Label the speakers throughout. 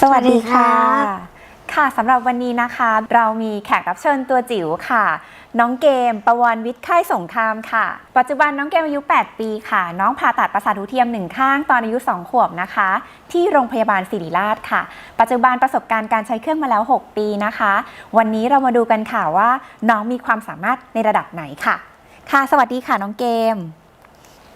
Speaker 1: สวัสดีค่ะ
Speaker 2: สวัสดีครับ
Speaker 1: ค่ะสำหรับวันนี้นะคะ เรามีแขกรับเชิญตัวจิ๋วค่ะ น้องเกมประวันวิทย์ค่ายสงครามค่ะ ปัจจุบันน้องเกมอายุ 8 ปีค่ะ น้องผ่าตัดประสาทหูเทียมหนึ่งข้างตอนอายุ 2 ขวบนะคะ ที่โรงพยาบาลศิริราชค่ะ ปัจจุบันประสบการณ์การใช้เครื่องมาแล้ว 6 ปีนะคะ วันนี้เรามาดูกันค่ะว่า น้องมีความสามารถในระดับไหนค่ะ ค่ะสวัสดีค่ะน้องเกม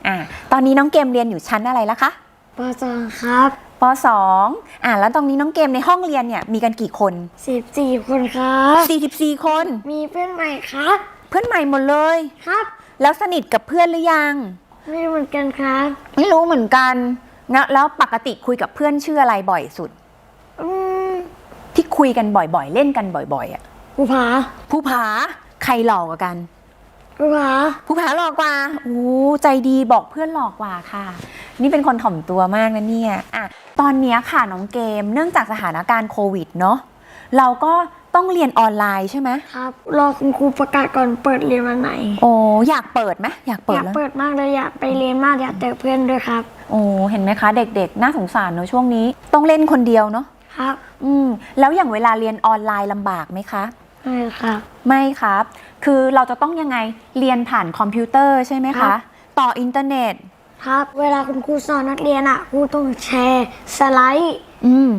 Speaker 1: อ่าตอนนี้น้องเกมเรียนอยู่ชั้นอะไรแล้วคะ
Speaker 2: ปอจองครับ
Speaker 1: ป .2 อ่าแล้วตรงนี้น้องเกมในห้องเรียนเนี่ยมีกันกี่คน
Speaker 2: สิบสี่คนครับ
Speaker 1: 44 คน
Speaker 2: มีเพื่อนใหม่ครับ
Speaker 1: เพื่อนใหม่หมดเลย
Speaker 2: ครับ
Speaker 1: แล้วสนิทกับเพื่อนหรือยัง
Speaker 2: ไม่รู้เหมือนกันครับ
Speaker 1: ไม่รู้เหมือนกันงั้นแล้วปกติคุยกับเพื่อนชื่ออะไรบ่อยสุด
Speaker 2: อืม
Speaker 1: ที่คุยกันบ่อยๆ เล่นกันบ่อยๆอะ
Speaker 2: ภูผา
Speaker 1: ผู้ผาใครหลอกกว่ากัน
Speaker 2: ภูผา
Speaker 1: ผู้ผาหลอกกว่า โอ้ใจดีบอกเพื่อนหลอกกว่าค่ะ นี่เป็นคนถ่อมตัวมากนะเนี่ยอะ ตอนเนี้ยค่ะน้องเกม เนื่องจากสถานการณ์โควิดเนาะเราก็ต้องเรียนออนไลน์ใช่ไหม
Speaker 2: ครับ รอคุณครูประกาศก่อนเปิดเรียนวันไหน
Speaker 1: โอ้อยากเปิดไหมอยากเปิ
Speaker 2: อ
Speaker 1: ด
Speaker 2: ยาก
Speaker 1: แล้ว
Speaker 2: เปิดมากเลยอยากไปเรียนมากอยากเจอเพื่อนด้วยครับ
Speaker 1: โอ้เห็นไหมคะ เด็กๆ น่าสงสารเนอะช่วงนี้ ต้องเล่นคนเดียวเนาะ
Speaker 2: ครับ
Speaker 1: อืมแล้วอย่างเวลาเรียนออนไลน์ลำบากไหมคะ
Speaker 2: ใช่ครับ
Speaker 1: ไม่ครับ คือเราจะต้องยังไงเรียนผ่านคอมพิวเตอร์ใช่ไหม
Speaker 2: ครั
Speaker 1: คะ
Speaker 2: บ
Speaker 1: ต่ออินเทอร์เน็ต
Speaker 2: ครับ เวลาคุณครูสอนนักเรียนอะครูต้องแชร์สไลด์
Speaker 1: อืม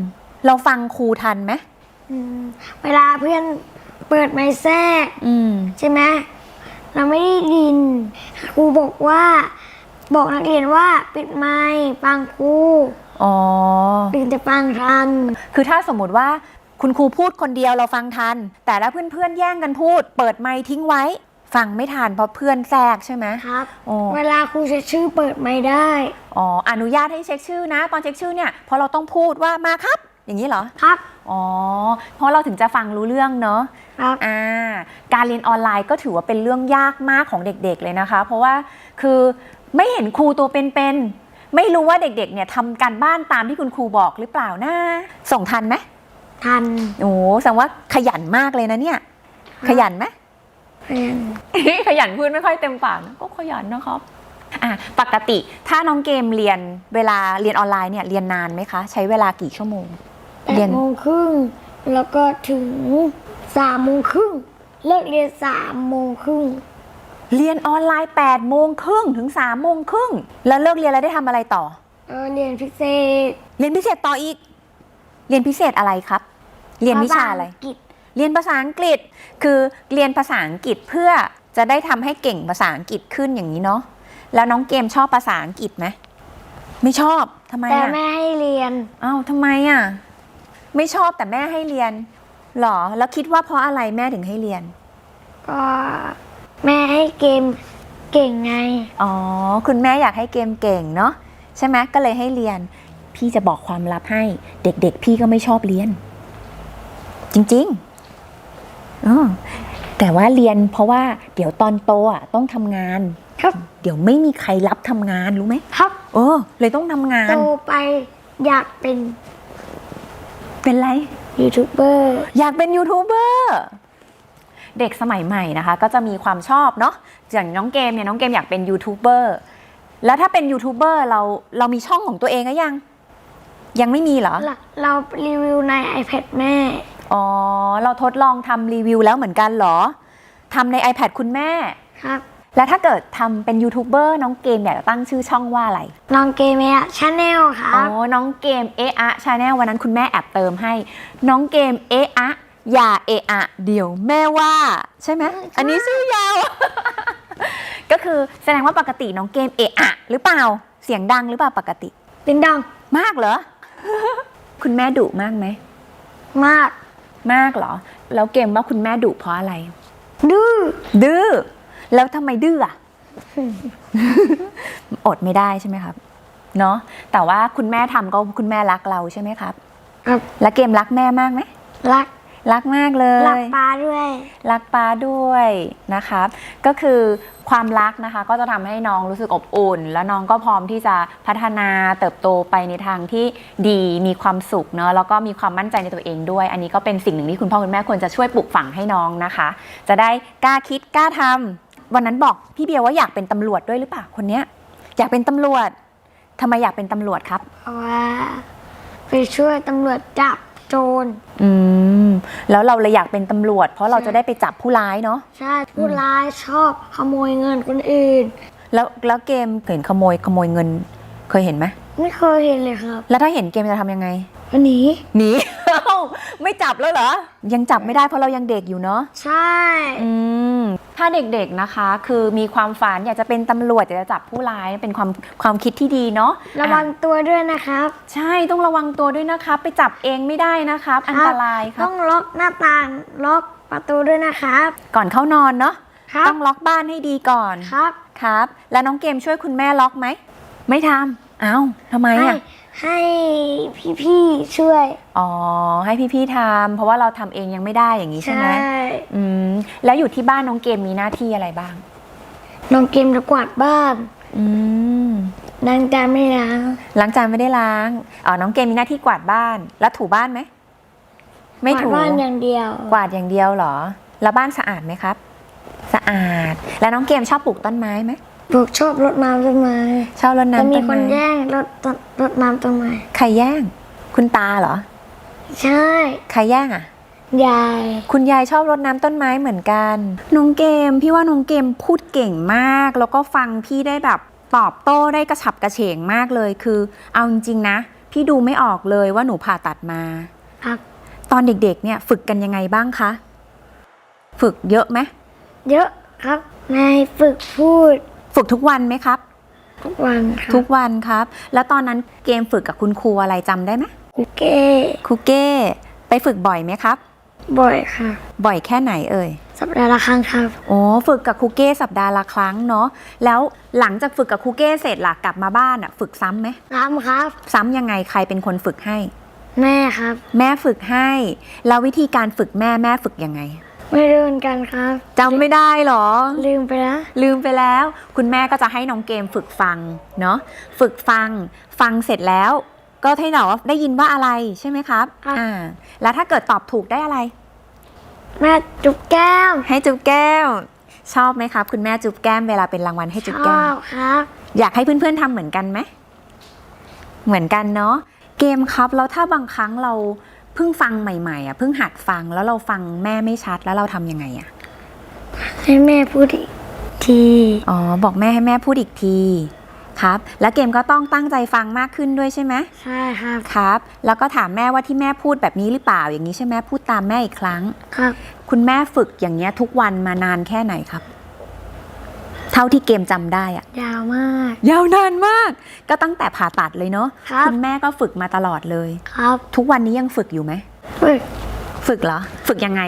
Speaker 1: เราฟังครูทันไหม
Speaker 2: อืมเวลาเพื่อนเปิดไมค์แทรก
Speaker 1: อืม
Speaker 2: ใช่ไหมเราไม่ได้ยินครูบอกว่า บอกนักเรียนว่าปิดไมค์ฟังครู
Speaker 1: อ๋อ
Speaker 2: ถึงจะฟังทัน
Speaker 1: คือถ้าสมมุติว่าคุณครูพูดคนเดียวเราฟังทัน แต่ถ้าเพื่อนๆแย่งกันพูด เปิดไมค์ทิ้งไว้ ฟังไม่ทันเพราะเพื่อนแทรกใช่ไหม
Speaker 2: ครับ
Speaker 1: โอ้
Speaker 2: เวลาครูเช็คชื่อเปิดไมค์ได้
Speaker 1: อ๋ออนุญาตให้เช็คชื่อนะ ตอนเช็คชื่อเนี่ยเพราะเราต้องพูดว่ามาครับ อย่างนี้เหรอ
Speaker 2: ครับ
Speaker 1: อ๋อ เพราะเราถึงจะฟังรู้เรื่องเนาะ
Speaker 2: ครับ
Speaker 1: อ่า การเรียนออนไลน์ก็ถือว่าเป็นเรื่องยากมากของเด็กๆเลยนะคะ เพราะว่าคือไม่เห็นครูตัวเป็นๆ ไม่รู้ว่าเด็กๆ เนี่ยทำการบ้านตามที่คุณครูบอกหรือเปล่านะ ส่งทันไหม
Speaker 2: ทัน
Speaker 1: โอ้แสดงว่าขยันมากเลยนะเนี่ย ขยันไหม
Speaker 2: เรียน
Speaker 1: ขยันพูดไม่ค่อยเต็มปากนะก็ขยันนะครับอะปกติถ้าน้องเกมเรียนเวลาเรียนออนไลน์เนี่ยเรียนนานไหมคะ ใช้เวลากี่ชั่วโมง
Speaker 2: แป
Speaker 1: เรีย
Speaker 2: ด
Speaker 1: น
Speaker 2: โมงครึ่งแล้วก็ถึงสามโมงครึ่งเลิกเรียนสามโมงครึ่ง
Speaker 1: เรียนออนไลน์8โมงครึ่งถึง3โมงครึ่งแล้วเลิกเรียนแล้วได้ทำอะไรต่อ
Speaker 2: เออเรียนพิเศษ
Speaker 1: เรียนพิเศษต่ออีก เรียนพิเศษอะไรครับ เรียนวิชาอะไร
Speaker 2: ภษงกฤษ
Speaker 1: เรียนภาษาอังกฤษ คือเรียนภาษาอังกฤษเพื่อจะได้ทำให้เก่งภาษาอังกฤษขึ้นอย่างนี้เนาะแล้วน้องเกมชอบภาษาอังกฤษไหมไม่ชอบทำไม
Speaker 2: แต่
Speaker 1: อะ
Speaker 2: แม่ให้เรียน
Speaker 1: อ้าวทำไมอะไม่ชอบแต่แม่ให้เรียนหรอแล้วคิดว่าเพราะอะไรแม่ถึงให้เรียน
Speaker 2: ก็แม่ให้เกมเก่งไง
Speaker 1: อ๋อคุณแม่อยากให้เกมเก่งเนาะใช่ไหมก็เลยให้เรียน พี่จะบอกความลับให้ เด็กๆ พี่ก็ไม่ชอบเรียน จริง ๆ ออแต่ว่าเรียนเพราะว่าเดี๋ยวตอนโตอะต้องทำงาน
Speaker 2: ครับ
Speaker 1: เดี๋ยวไม่มีใครรับทำงานรู้ไหม
Speaker 2: ครับ
Speaker 1: เออ เลยต้องทำงาน
Speaker 2: โตไปอยากเป็น
Speaker 1: เป็นไร
Speaker 2: ยูทูบเบอร์
Speaker 1: อยากเป็นยูทูบเบอร์เด็กสมัยใหม่นะคะ ก็จะมีความชอบเนาะอย่างน้องเกมเนี่ยน้องเกมอยากเป็นยูทูบเบอร์แล้วถ้าเป็นยูทูบเบอร์เราเรามีช่องของตัวเองหรือยัง ยังไม่มีเหรอ
Speaker 2: เราเรารีวิวใน iPad แม่
Speaker 1: อ๋อ เราทดลองทำรีวิวแล้วเหมือนกันเหรอทำใน iPad คุณแม่
Speaker 2: ครับ
Speaker 1: แล้วถ้าเกิดทำเป็นยูทูบเบอร์น้องเกมอยากจะตั้งชื่อช่องว่าอะไร
Speaker 2: น้องเกมเมียชาแนลครั
Speaker 1: อ๋อ
Speaker 2: บ
Speaker 1: น้องเกมเอะอะชาแนลวันนั้นคุณแม่แอบเติมให้ น้องเกมเอะอะอย่าเอะอะเดี๋ยวแม่ว่า ใช่ไหม
Speaker 2: ใช่
Speaker 1: อันนี้ชื่อยาว ก็คือแสดงว่าปกติน้องเกมเอะอะหรือเปล่าเสียงดังหรือเปล่าปกติ
Speaker 2: เป็นดัง
Speaker 1: มากเหรอ คุณแม่ดุมากไหม
Speaker 2: มาก
Speaker 1: มากเหรอ แล้วเกมว่าคุณแม่ดุเพราะอะไร
Speaker 2: ดื้อ
Speaker 1: ดื้อ แล้วทำไมดื้ออะ อดไม่ได้ใช่ไหมครับ เนาะแต่ว่าคุณแม่ทำก็คุณแม่รักเราใช่ไหมครับ
Speaker 2: ครับ
Speaker 1: แล้วเกมรักแม่มากไหม
Speaker 2: รัก
Speaker 1: รักมากเลย
Speaker 2: รักปลาด้วย
Speaker 1: รักป้าด้วยนะครับก็คือความรักนะคะก็จะทำให้น้องรู้สึกอบอุ่น แล้วน้องก็พร้อมที่จะพัฒนาเติบโตไปในทางที่ดีมีความสุขเนาะแล้วก็มีความมั่นใจในตัวเองด้วย อันนี้ก็เป็นสิ่งหนึ่งที่คุณพ่อคุณแม่ควรจะช่วยปลูกฝังให้น้องนะคะ จะได้กล้าคิดกล้าทำวันนั้นบอกพี่เบียร์ว่าอยากเป็นตำรวจด้วยหรือเปล่าคนเนี้ยอยากเป็นตำรวจทำไมอยากเป็นตำรวจครับ
Speaker 2: เพราะว่าไปช่วยตำรวจจับ โจร
Speaker 1: อืมแล้วเราเลยอยากเป็นตำรวจ เพราะเรา
Speaker 2: ใช่
Speaker 1: จะได้ไปจับผู้ร้ายเนาะ
Speaker 2: ใช่ผู้ร้ายชอบขโมยเงินคนอื่น
Speaker 1: แล้วแล้วเกมเห็นขโมยขโมยเงิน เคยเห็นไหม
Speaker 2: ไม่เคยเห็นเลยครับ
Speaker 1: แล้วถ้าเห็นเกมจะทำยังไง
Speaker 2: วันนี้
Speaker 1: หนีเอ้าไม่จับแล้วเหรอ ยังจับไม่ได้เพราะเรายังเด็กอยู่เนาะ
Speaker 2: ใช่
Speaker 1: อืม ถ้าเด็กๆนะคะ คือมีความฝันอยากจะเป็นตำรวจอยากจะจับผู้ร้ายเป็นความความคิดที่ดีเนาะ
Speaker 2: ระวัง
Speaker 1: อ่
Speaker 2: ตัวด้วยนะครับ
Speaker 1: ใช่ต้องระวังตัวด้วยนะครับ ไปจับเองไม่ได้นะครับ อันตรายครั
Speaker 2: ต้
Speaker 1: บ
Speaker 2: องล็อกหน้าต่างล็อกประตูด้วยนะครับ
Speaker 1: ก่อนเข้านอนเนาะ
Speaker 2: ครับ
Speaker 1: ต้องล็อกบ้านให้ดีก่อน
Speaker 2: ครับ
Speaker 1: ครับ แล้วน้องเกมช่วยคุณแม่ล็อกไหมไม่ทำเอ้าทำไม
Speaker 2: ให้
Speaker 1: อะ
Speaker 2: ให้พี่ๆช่วย
Speaker 1: อ๋อให้พี่ๆทำเพราะว่าเราทำเองยังไม่ได้อย่างนี้ใช่
Speaker 2: ใช่
Speaker 1: ไหมอืม แล้วอยู่ที่บ้านน้องเกมมีหน้าที่อะไรบ้าง
Speaker 2: น้องเกมจะกวาดบ้าน
Speaker 1: อืม
Speaker 2: นางจานไม่ล้าง
Speaker 1: ล้างจานไม่ได้ล้างอ๋อน้องเกมมีหน้าที่กวาดบ้าน แล้วถูบ้านไหมไม่
Speaker 2: กวาด
Speaker 1: ถู
Speaker 2: บ้านอย่างเดียว
Speaker 1: กวาดอย่างเดียวเหรอ แล้วบ้านสะอาดไหมครับ สะอาด แล้วน้องเกมชอบปลูกต้นไม้ไหม
Speaker 2: พวกชอบรดน้ำต้นไม้
Speaker 1: ชอบรด
Speaker 2: แต่
Speaker 1: น้ำ
Speaker 2: มี
Speaker 1: ต้น
Speaker 2: คน
Speaker 1: ไม้
Speaker 2: แย่งรดต้นรดน้ำต้นไม้
Speaker 1: ใครแย่ง คุณตาเหรอ
Speaker 2: ใช่
Speaker 1: ใครแย่งอะ
Speaker 2: ยาย
Speaker 1: คุณยายชอบรดน้ำต้นไม้เหมือนกันน้องเกม พี่ว่าน้องเกมพูดเก่งมาก แล้วก็ฟังพี่ได้แบบตอบโต้ได้กระฉับกระเฉงมากเลยคือ เอาจริงๆนะ พี่ดูไม่ออกเลยว่าหนูผ่าตัดมา
Speaker 2: ครับ
Speaker 1: ตอนเด็กๆ เนี่ยฝึกกันยังไงบ้างคะ ฝึกเยอะไหม
Speaker 2: เยอะครับนายฝึกพูด
Speaker 1: ฝึกทุกวันไหมครับ
Speaker 2: ทุกวันครับ
Speaker 1: ทุกวันครับ แล้วตอนนั้นเกมฝึกกับคุณครูอะไรจำได้ไหม
Speaker 2: คุกเก้
Speaker 1: ครูเก้ไปฝึกบ่อยไหมครับ
Speaker 2: บ่อยค่ะ
Speaker 1: บ่อยแค่ไหนเอ่ย
Speaker 2: สัปดาห์ละครั้งครับ
Speaker 1: โอ้ฝึกกับครูเก้สัปดาห์ละครั้งเนาะ แล้วหลังจากฝึกกับครูเก้เสร็จหลักกลับมาบ้านอะฝึกซ้ำไหม
Speaker 2: น้ำครับ
Speaker 1: ซ้ำยังไงใครเป็นคนฝึกให้
Speaker 2: แม่ครับ
Speaker 1: แม่ฝึกให้ แล้ววิธีการฝึกแม่แม่ฝึกยังไง
Speaker 2: ไม่รู้เหมือนกันครับ
Speaker 1: จำไม่ได้เหรอ
Speaker 2: ลืมไปแล้ว
Speaker 1: ลืมไปแล้ว คุณแม่ก็จะให้น้องเกมฝึกฟังเนาะ ฝึกฟัง ฟังเสร็จแล้ว ก็ให้เราว่าได้ยินว่าอะไรใช่ไหมครับ
Speaker 2: ครับ
Speaker 1: อ่า แล้วถ้าเกิดตอบถูกได้อะไร
Speaker 2: แม่จุบแก้ม
Speaker 1: ให้จุ๊บแก้มชอบไหมครับ คุณแม่จุ๊บแก้มเวลาเป็นรางวัลให้
Speaker 2: ช
Speaker 1: จุ๊บ
Speaker 2: อ
Speaker 1: แก้ม
Speaker 2: บครับ
Speaker 1: อยากให้เพื่อนๆทำเหมือนกันไหม เหมือนกันเนาะ เกมครับ แล้วถ้าบางครั้งเราเพิ่งฟังใหม่ๆอะ เพิ่งหัดฟังแล้วเราฟังแม่ไม่ชัดแล้วเราทำยังไงอะ
Speaker 2: ให้แม่พูดอีกที
Speaker 1: อ๋อ บอกแม่ให้แม่พูดอีกที ครับ แล้วเกมก็ต้องตั้งใจฟังมากขึ้นด้วยใช่ไหม
Speaker 2: ใช่ครับ
Speaker 1: ครับ แล้วก็ถามแม่ว่าที่แม่พูดแบบนี้หรือเปล่าอย่างนี้ใช่ไหมพูดตามแม่อีกครั้ง
Speaker 2: ครับ
Speaker 1: คุณแม่ฝึกอย่างเงี้ยทุกวันมานานแค่ไหนครับ เท่าที่เกมจำได้อะ
Speaker 2: ยาวมาก
Speaker 1: ยาวนานมาก ก็ตั้งแต่ผ่าตัดเลยเนาะ
Speaker 2: ครับ
Speaker 1: ณแม่ก็ฝึกมาตลอดเลย
Speaker 2: ครับ
Speaker 1: ทุกวันนี้ยังฝึกอยู่ไหม
Speaker 2: ฝึก
Speaker 1: ฝึกเหรอ ฝึกยังไง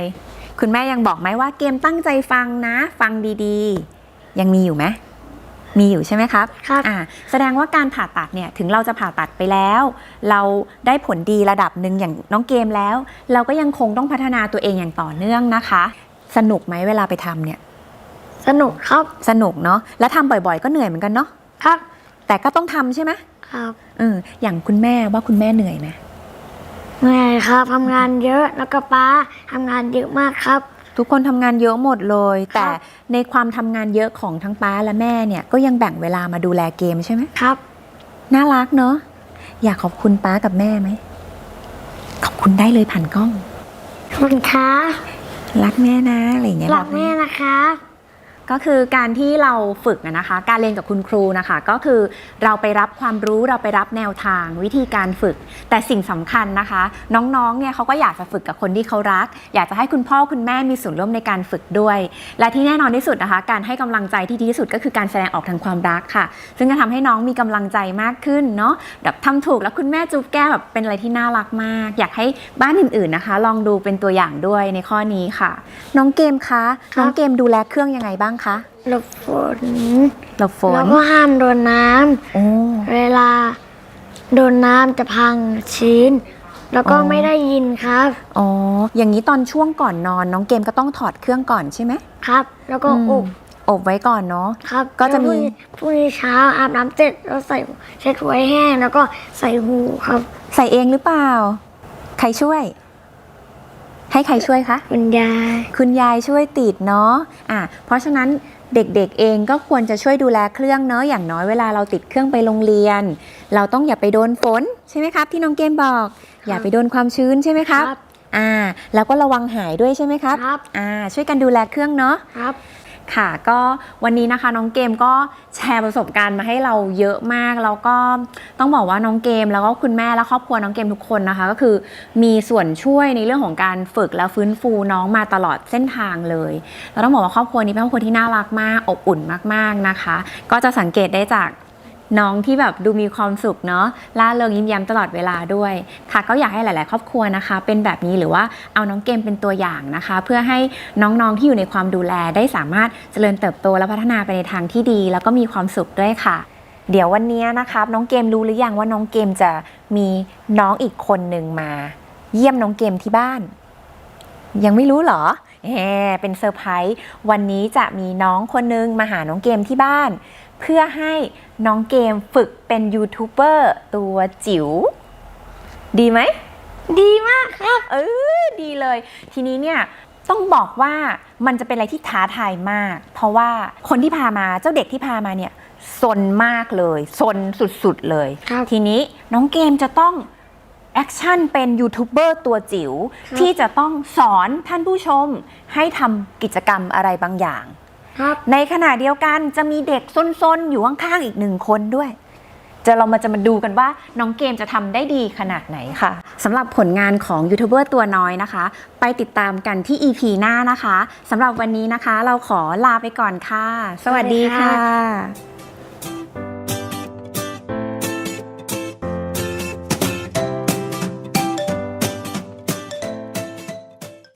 Speaker 1: คุณแม่ยังบอกไหมว่าเกมตั้งใจฟังนะ ฟังดีๆ ยังมีอยู่ไหม มีอยู่ใช่ไหมครับ
Speaker 2: ครับ
Speaker 1: อ่าแสดงว่าการผ่าตัดเนี่ยถึงเราจะผ่าตัดไปแล้ว เราได้ผลดีระดับหนึ่งอย่างน้องเกมแล้ว เราก็ยังคงต้องพัฒนาตัวเองอย่างต่อเนื่องนะคะ สนุกไหมเวลาไปทำเนี่ย
Speaker 2: สนุกครับ
Speaker 1: สนุกเนาะแล้วทำบ่อยๆ ก็เหนื่อยเหมือนกันเนาะ
Speaker 2: ครับ
Speaker 1: แต่ก็ต้องทำใช่ไหม
Speaker 2: ครับ
Speaker 1: เอออย่างคุณแม่ว่าคุณแม่เหนื่อยไหม
Speaker 2: เหนื่อยครับทำงานเยอะแล้วก็ป้าทำงานเยอะมากครับ
Speaker 1: ทุกคนทำงานเยอะหมดเลย
Speaker 2: ครับ
Speaker 1: แต่ในความทำงานเยอะของทั้งป้าและแม่เนี่ยก็ยังแบ่งเวลามาดูแลเกมใช่ไหม
Speaker 2: ครับ
Speaker 1: น่ารักเนาะอยากขอบคุณป้ากับแม่ไหมขอบคุณได้เลยผ่านกล้อง
Speaker 2: ขอบคุณครับ
Speaker 1: รักแม่นะอะไรอย่างเงี้ย
Speaker 2: รักแม่นะครับ
Speaker 1: ก็คือการที่เราฝึกอะนะคะ การเรียนกับคุณครูนะคะ ก็คือเราไปรับความรู้เราไปรับแนวทางวิธีการฝึก แต่สิ่งสำคัญนะคะ น้องๆเนี่ยเขาก็อยากจะฝึกกับคนที่เขารัก อยากจะให้คุณพ่อคุณแม่มีส่วนร่วมในการฝึกด้วย และที่แน่นอนที่สุดนะคะ การให้กำลังใจที่ดีที่สุดก็คือการแสดงออกทางความรักค่ะ ซึ่งจะทำให้น้องมีกำลังใจมากขึ้นเนาะแบบทำถูกแล้วคุณแม่จูบแก้มแบบเป็นอะไรที่น่ารักมาก อยากให้บ้านอื่นๆนะคะ ลองดูเป็นตัวอย่างด้วยในข้อนี้ค่ะ น้องเกมคะ
Speaker 2: ครับ
Speaker 1: น้องเกมดูแลเครื่องยังไงบ้างคะ
Speaker 2: หลบฝน
Speaker 1: หลบฝน
Speaker 2: แล้วก็ห้ามโดนน้ำ
Speaker 1: โอ้
Speaker 2: เวลาโดนน้ำจะพังชิ้น แล้วก็
Speaker 1: อ๋อ
Speaker 2: ไม่ได้ยินครับ
Speaker 1: อ๋ออย่างนี้ตอนช่วงก่อนนอน น้องเกมก็ต้องถอดเครื่องก่อนใช่ไหม
Speaker 2: ครับ แล้วก็
Speaker 1: อืม
Speaker 2: อบ
Speaker 1: อบไว้ก่อนเนาะ
Speaker 2: ครับ
Speaker 1: ก็จะมี
Speaker 2: แล้วพรุ่งนี้พรุ่งนี้เช้าอาบน้ำเสร็จแล้วใส่เช็ดหัวให้แห้งแล้วก็ใส่หูครับ
Speaker 1: ใส่เองหรือเปล่า ใครช่วย ให้ใครช่วยคะ
Speaker 2: คุณยาย
Speaker 1: คุณยายช่วยติดเนาะอะเพราะฉะนั้นเด็กๆเองก็ควรจะช่วยดูแลเครื่องเนาะอย่างน้อยเวลาเราติดเครื่องไปโรงเรียน เราต้องอย่าไปโดนฝนใช่ไหมครับ ที่น้องเกมบอก อย่าไปโดนความชื้นใช่ไหมครับอ่าแล้วก็ระวังหายด้วยใช่ไหมครับ
Speaker 2: ครับ
Speaker 1: อ่าช่วยกันดูแลเครื่องเนาะ
Speaker 2: ครับ
Speaker 1: ค่ะก็วันนี้นะคะน้องเกมก็แชร์ประสบการณ์มาให้เราเยอะมาก แล้วก็ต้องบอกว่าน้องเกมแล้วก็คุณแม่และครอบครัวน้องเกมทุกคนนะคะ ก็คือมีส่วนช่วยในเรื่องของการฝึกและฟื้นฟูน้องมาตลอดเส้นทางเลยเราต้องบอกว่าครอบครัวนี้เป็นครอบครัวที่น่ารักมากอบอุ่นมากๆนะคะ ก็จะสังเกตได้จาก น้องที่แบบดูมีความสุขเนาะล่าเริงยิ้มแย้มตลอดเวลาด้วย ค่ะก็อยากให้หลาย ๆ ครอบครัวนะคะ เป็นแบบนี้หรือว่าเอาน้องเกมเป็นตัวอย่างนะคะ เพื่อให้น้อง ๆ ที่อยู่ในความดูแลได้สามารถเจริญเติบโตและพัฒนาไปในทางที่ดี แล้วก็มีความสุขด้วยค่ะ เดี๋ยววันนี้นะครับน้องเกมรู้หรือยังว่าน้องเกมจะมีน้องอีกคนหนึ่งมา เยี่ยมน้องเกมที่บ้าน ยังไม่รู้เหรอแหมเป็นเซอร์ไพรส์วันนี้จะมีน้องคนนึงมาหาน้องเกมที่บ้าน เพื่อให้น้องเกมฝึกเป็นยูทูบเบอร์ตัวจิ๋วดีไหม
Speaker 2: ดีมากครับ
Speaker 1: เออดีเลย ทีนี้เนี่ยต้องบอกว่ามันจะเป็นอะไรที่ท้าทายมาก เพราะว่าคนที่พามาเจ้าเด็กที่พามาเนี่ยซนมากเลยซนสุดๆเลย
Speaker 2: ครับ
Speaker 1: ทีนี้น้องเกมจะต้องแอคชั่นเป็นยูทูบเบอร์ตัวจิ๋ว
Speaker 2: ครับ
Speaker 1: ที่จะต้องสอนท่านผู้ชมให้ทำกิจกรรมอะไรบางอย่าง
Speaker 2: ครับ
Speaker 1: ในขณะเดียวกันจะมีเด็กซนๆอยู่ข้างๆอีกหนึ่งคนด้วยจะเรามาจะมาดูกันว่าน้องเกมจะทำได้ดีขนาดไหนค่ะสำหรับผลงานของยูทูบเบอร์ตัวน้อยนะคะ ไปติดตามกันที่ EP หน้านะคะสำหรับวันนี้นะคะ เราขอลาไปก่อนค่ะ สวัสดี
Speaker 2: สวัสดี
Speaker 1: ค่
Speaker 2: ค่ะะ